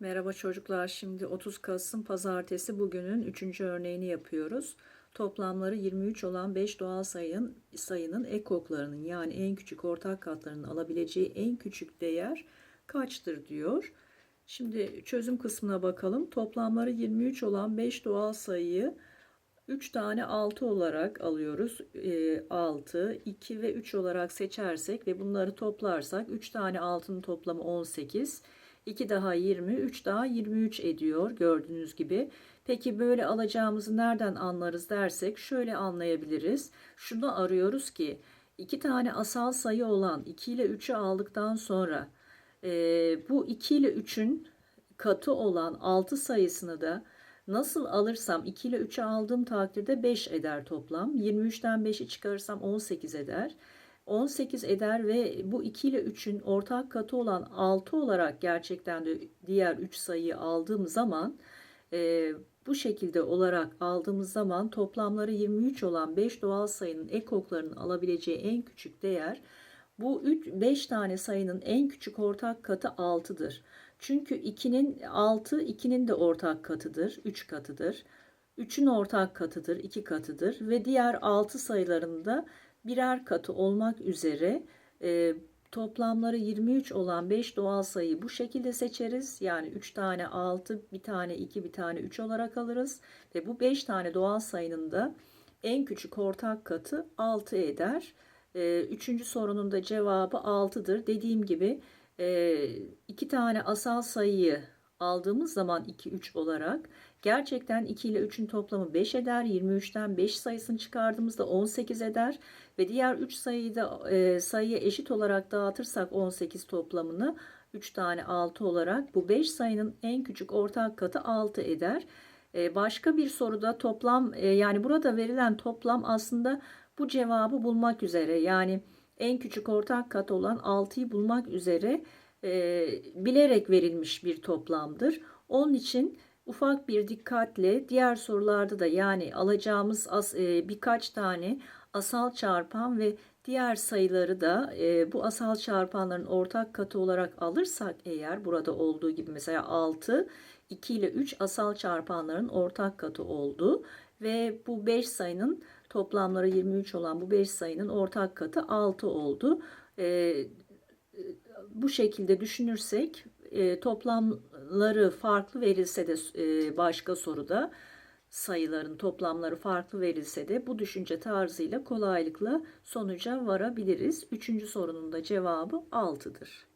Merhaba çocuklar. Şimdi 30 Kasım Pazartesi bugünün 3. örneğini yapıyoruz. Toplamları 23 olan 5 doğal sayının sayının ekoklarının yani en küçük ortak katlarının alabileceği en küçük değer kaçtır diyor. Şimdi çözüm kısmına bakalım. Toplamları 23 olan 5 doğal sayıyı 3 tane 6 olarak alıyoruz. E, 6, 2 ve 3 olarak seçersek ve bunları toplarsak 3 tane 6'nın toplamı 18. 2 daha 20, 3 daha 23 ediyor gördüğünüz gibi. Peki böyle alacağımızı nereden anlarız dersek şöyle anlayabiliriz. Şunu arıyoruz ki iki tane asal sayı olan 2 ile 3'ü aldıktan sonra e, bu 2 ile 3'ün katı olan 6 sayısını da nasıl alırsam 2 ile 3'ü aldığım takdirde 5 eder toplam. 23'ten 5'i çıkarırsam 18 eder. 18 eder ve bu 2 ile 3'ün ortak katı olan 6 olarak gerçekten de diğer 3 sayıyı aldığım zaman e, bu şekilde olarak aldığımız zaman toplamları 23 olan 5 doğal sayının ekoklarının alabileceği en küçük değer bu 3 5 tane sayının en küçük ortak katı 6'dır. Çünkü 2'nin 6 2'nin de ortak katıdır, 3 katıdır. 3'ün ortak katıdır, 2 katıdır ve diğer 6 sayılarında birer katı olmak üzere e, toplamları 23 olan 5 doğal sayıyı bu şekilde seçeriz. Yani 3 tane 6, bir tane 2, bir tane 3 olarak alırız. Ve bu 5 tane doğal sayının da en küçük ortak katı 6 eder. E, üçüncü sorunun da cevabı 6'dır. Dediğim gibi e, iki tane asal sayıyı aldığımız zaman 2, 3 olarak gerçekten 2 ile 3'ün toplamı 5 eder. 23'ten 5 sayısını çıkardığımızda 18 eder. Ve diğer 3 sayıyı da e, sayıya eşit olarak dağıtırsak 18 toplamını 3 tane 6 olarak bu 5 sayının en küçük ortak katı 6 eder. E, başka bir soruda toplam e, yani burada verilen toplam aslında bu cevabı bulmak üzere yani en küçük ortak kat olan 6'yı bulmak üzere e, bilerek verilmiş bir toplamdır. Onun için ufak bir dikkatle diğer sorularda da yani alacağımız as, e, birkaç tane asal çarpan ve diğer sayıları da e, bu asal çarpanların ortak katı olarak alırsak eğer burada olduğu gibi mesela 6 2 ile 3 asal çarpanların ortak katı oldu ve bu 5 sayının toplamları 23 olan bu 5 sayının ortak katı 6 oldu. E, bu şekilde düşünürsek e, toplamları farklı verilse de e, başka soruda sayıların toplamları farklı verilse de bu düşünce tarzıyla kolaylıkla sonuca varabiliriz. Üçüncü sorunun da cevabı 6'dır.